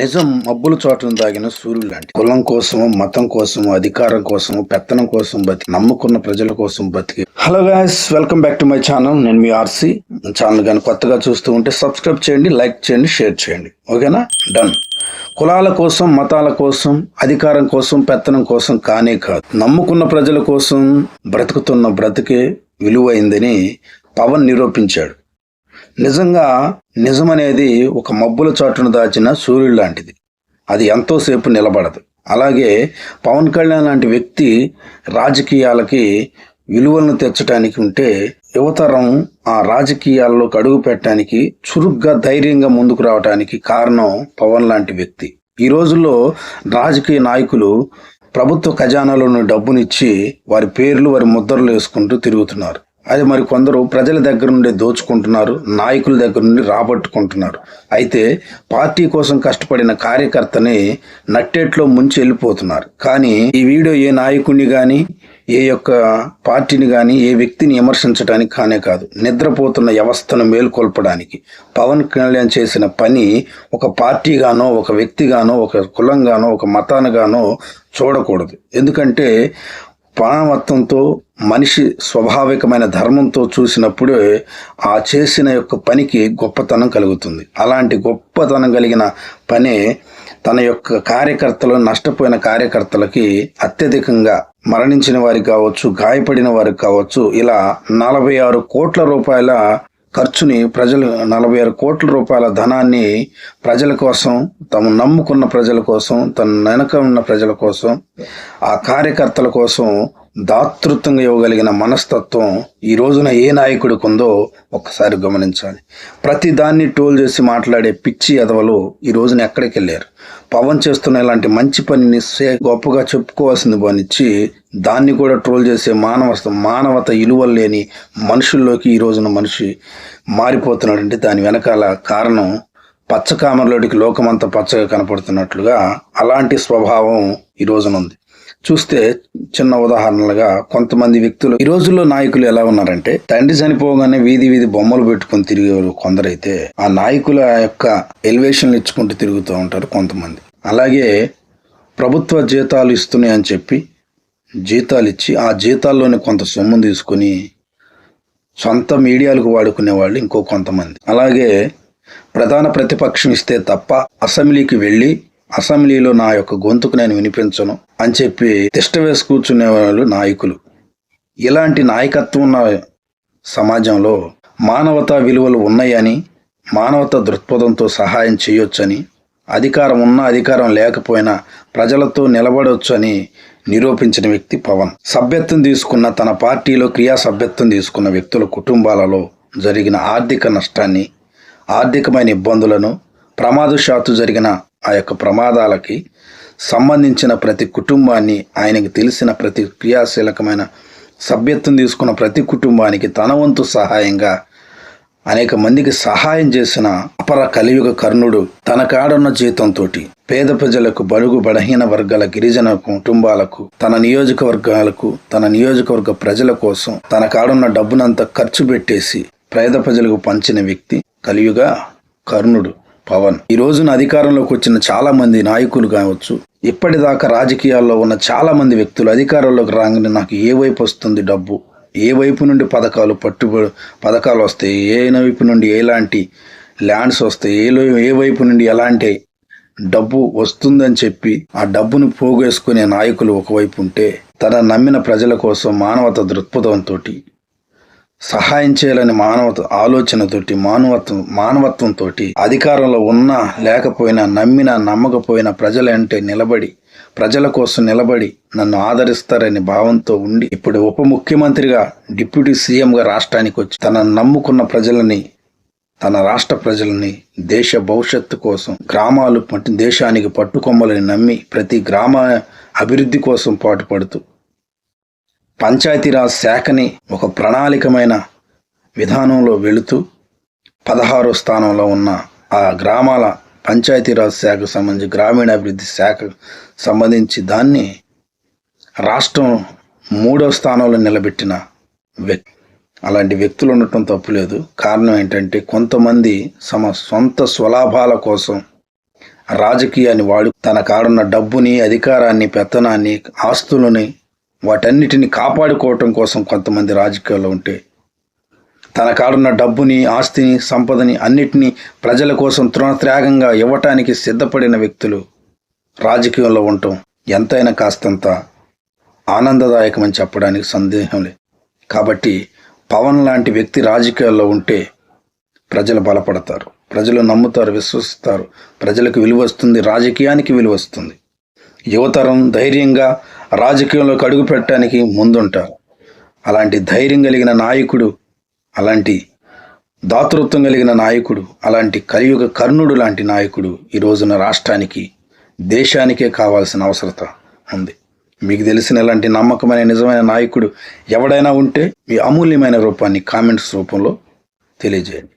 నిజం మబ్బుల చోటను దాగిన సూర్యుడు లాంటి కులం కోసము మతం కోసము అధికారం కోసము పెత్తనం కోసం బతికి నమ్ముకున్న ప్రజల కోసం బతికి. Hello guys welcome back to my channel నేను మీ ఆర్సీ ఛానల్ కానీ కొత్తగా చూస్తూ ఉంటే సబ్స్క్రైబ్ చేయండి లైక్ చేయండి షేర్ చేయండి. ఓకేనా? డన్ కులాల కోసం మతాల కోసం అధికారం కోసం పెత్తనం కోసం కానే కాదు. నమ్ముకున్న ప్రజల కోసం బ్రతుకుతున్న బ్రతికే విలువైందని పవన్ నిరూపించాడు. నిజంగా నిజమనేది ఒక మబ్బుల చాటును దాచిన సూర్యుడు లాంటిది. అది ఎంతోసేపు నిలబడదు. అలాగే పవన్ కళ్యాణ్ లాంటి వ్యక్తి రాజకీయాలకి విలువలను తెచ్చడానికి ఉంటే యువతరం ఆ రాజకీయాల్లోకి అడుగు పెట్టడానికి చురుగ్గా ధైర్యంగా ముందుకు రావడానికి కారణం పవన్ లాంటి వ్యక్తి. ఈ రోజుల్లో రాజకీయ నాయకులు ప్రభుత్వ ఖజానాలోని డబ్బునిచ్చి వారి పేర్లు వారి ముద్రలు వేసుకుంటూ తిరుగుతున్నారు. అది మరి కొందరు ప్రజల దగ్గర నుండి దోచుకుంటున్నారు నాయకుల దగ్గర నుండి రాబట్టుకుంటున్నారు. అయితే పార్టీ కోసం కష్టపడిన కార్యకర్తని నట్టేట్లో ముంచి వెళ్ళిపోతున్నారు. కానీ ఈ వీడియో ఏ నాయకుడిని కానీ ఏ యొక్క పార్టీని కానీ ఏ వ్యక్తిని విమర్శించడానికి కానే కాదు. నిద్రపోతున్న వ్యవస్థను మేల్కొల్పడానికి పవన్ కళ్యాణ్ చేసిన పని ఒక పార్టీగానో ఒక వ్యక్తిగానో ఒక కులంగానో ఒక మతానగానో చూడకూడదు. ఎందుకంటే ప్రాణవత్వంతో మనిషి స్వాభావికమైన ధర్మంతో చూసినప్పుడే ఆ చేసిన యొక్క పనికి గొప్పతనం కలుగుతుంది. అలాంటి గొప్పతనం కలిగిన పని తన యొక్క కార్యకర్తలు నష్టపోయిన కార్యకర్తలకి అత్యధికంగా మరణించిన వారికి కావచ్చు గాయపడిన వారికి కావచ్చు ఇలా నలభై ఆరు కోట్ల రూపాయల ఖర్చుని ప్రజలు నలభై ఆరు కోట్ల రూపాయల ధనాన్ని ప్రజల కోసం తమను నమ్ముకున్న ప్రజల కోసం తన వెనక ఉన్న ప్రజల కోసం ఆ కార్యకర్తల కోసం దాతృత్వంగా ఇవ్వగలిగిన మనస్తత్వం ఈ రోజున ఏ నాయకుడికి ఉందో ఒక్కసారి గమనించాలి. ప్రతి దాన్ని టోల్ చేసి మాట్లాడే పిచ్చి ఎదవలు ఈ రోజున ఎక్కడికి వెళ్ళారు? పవన్ చేస్తున్న ఇలాంటి మంచి పనిని సే- గొప్పగా చెప్పుకోవాల్సింది పనిచ్చి దాన్ని కూడా ట్రోల్ చేసే మానవ మానవత ఇలువలు లేని మనుషుల్లోకి ఈ రోజున మనిషి మారిపోతున్నాడంటే దాని వెనకాల కారణం పచ్చ కామర్లోడికి లోకమంతా పచ్చగా కనపడుతున్నట్లుగా అలాంటి స్వభావం ఈ రోజున ఉంది. చూస్తే చిన్న ఉదాహరణలుగా కొంతమంది వ్యక్తులు ఈ రోజుల్లో నాయకులు ఎలా ఉన్నారంటే తండ్రి చనిపోగానే వీధి వీధి బొమ్మలు పెట్టుకొని తిరిగేవారు కొందరైతే ఆ నాయకుల యొక్క ఎలివేషన్లు ఇచ్చుకుంటూ తిరుగుతూ ఉంటారు కొంతమంది. అలాగే ప్రభుత్వ జీతాలు ఇస్తున్నాయని చెప్పి జీతాలు ఇచ్చి ఆ జీతాల్లోని కొంత సొమ్ము తీసుకొని సొంత మీడియాలకు వాడుకునే వాళ్ళు ఇంకో కొంతమంది. అలాగే ప్రధాన ప్రతిపక్షం ఇస్తే తప్ప అసెంబ్లీకి వెళ్ళి అసెంబ్లీలో నా యొక్క గొంతుకు నేను వినిపించను అని చెప్పి తిష్ట వేసి కూర్చునే వాళ్ళు నాయకులు. ఇలాంటి నాయకత్వం ఉన్న సమాజంలో మానవతా విలువలు ఉన్నాయని మానవత దృక్పథంతో సహాయం చేయొచ్చని అధికారం ఉన్నా అధికారం లేకపోయినా ప్రజలతో నిలబడొచ్చని నిరూపించిన వ్యక్తి పవన్. సభ్యత్వం తీసుకున్న తన పార్టీలో క్రియా సభ్యత్వం తీసుకున్న వ్యక్తుల కుటుంబాలలో జరిగిన ఆర్థిక నష్టాన్ని ఆర్థికమైన ఇబ్బందులను ప్రమాదశాత్తు జరిగిన ఆ యొక్క ప్రమాదాలకి సంబంధించిన ప్రతి కుటుంబాన్ని ఆయనకి తెలిసిన ప్రతి క్రియాశీలకమైన సభ్యత్వం తీసుకున్న ప్రతి కుటుంబానికి తన వంతు సహాయంగా అనేక మందికి సహాయం చేసిన అపర కలియుగ కర్ణుడు తన కాడున్న జీతంతో పేద ప్రజలకు బడుగు బలహీన వర్గాల గిరిజన కుటుంబాలకు తన నియోజకవర్గాలకు తన నియోజకవర్గ ప్రజల కోసం తన కాడున్న డబ్బునంతా ఖర్చు పెట్టేసి పేద ప్రజలకు పంచిన వ్యక్తి కలియుగ కర్ణుడు. పవన్. ఈ రోజున అధికారంలోకి వచ్చిన చాలా మంది నాయకులు కావచ్చు ఇప్పటిదాకా రాజకీయాల్లో ఉన్న చాలా మంది వ్యక్తులు అధికారంలోకి రాగానే నాకు ఏ వైపు వస్తుంది డబ్బు? ఏ వైపు నుండి పథకాలు పట్టుబడి పథకాలు వస్తాయి? ఏ వైపు నుండి ఎలాంటి ల్యాండ్స్ వస్తాయి? ఏ ఏ వైపు నుండి ఎలాంటి డబ్బు వస్తుందని చెప్పి ఆ డబ్బును పోగేసుకునే నాయకులు ఒకవైపు ఉంటే తన నమ్మిన ప్రజల కోసం మానవత దృక్పథంతో సహాయం చేయాలని మానవత ఆలోచనతోటి మానవత్వం మానవత్వంతో అధికారంలో ఉన్నా లేకపోయినా నమ్మినా నమ్మకపోయినా ప్రజలంటే నిలబడి ప్రజల కోసం నిలబడి నన్ను ఆదరిస్తారనే భావంతో ఉండి ఇప్పుడు ఉప ముఖ్యమంత్రిగా డిప్యూటీ సీఎంగా రాష్ట్రానికి వచ్చి తన నమ్ముకున్న ప్రజలని తన రాష్ట్ర ప్రజలని దేశ భవిష్యత్తు కోసం గ్రామాలు దేశానికి పట్టుకొమ్మలని నమ్మి ప్రతి గ్రామ అభివృద్ధి కోసం పాటుపడుతూ పంచాయతీరాజ్ శాఖని ఒక ప్రణాళికమైన విధానంలో వెళుతూ పదహారో స్థానంలో ఉన్న ఆ గ్రామాల పంచాయతీరాజ్ శాఖకు సంబంధించి గ్రామీణాభివృద్ధి శాఖకు సంబంధించి దాన్ని రాష్ట్రం మూడో స్థానంలో నిలబెట్టిన వ్యక్తి అలాంటి వ్యక్తులు ఉండటం తప్పులేదు కారణం ఏంటంటే కొంతమంది తమ సొంత స్వలాభాల కోసం రాజకీయాన్ని వాడు తన కాడున్న డబ్బుని అధికారాన్ని పెత్తనాన్ని ఆస్తులని వాటన్నిటిని కాపాడుకోవటం కోసం కొంతమంది రాజకీయాల్లో ఉంటే తన కాడున్న డబ్బుని ఆస్తిని సంపదని అన్నిటినీ ప్రజల కోసం తృణత్యాగంగా ఇవ్వటానికి సిద్ధపడిన వ్యక్తులు రాజకీయంలో ఉండటం ఎంతైనా కాస్తంత ఆనందదాయకమని చెప్పడానికి సందేహం లేదు. కాబట్టి పవన్ లాంటి వ్యక్తి రాజకీయాల్లో ఉంటే ప్రజలు బలపడతారు ప్రజలు నమ్ముతారు విశ్వసిస్తారు ప్రజలకు విలువ వస్తుంది రాజకీయానికి విలువ వస్తుంది. యువతరం ధైర్యంగా రాజకీయంలోకి అడుగు పెట్టడానికి ముందుంటారు. అలాంటి ధైర్యం కలిగిన నాయకుడు అలాంటి దాతృత్వం కలిగిన నాయకుడు అలాంటి కలియుగ కర్ణుడు లాంటి నాయకుడు ఈ రోజున రాష్ట్రానికి దేశానికే కావాల్సిన అవసరత ఉంది. మీకు తెలిసిన ఇలాంటి నమ్మకమైన నిజమైన నాయకుడు ఎవడైనా ఉంటే మీ అమూల్యమైన రూపాన్ని కామెంట్స్ రూపంలో తెలియజేయండి.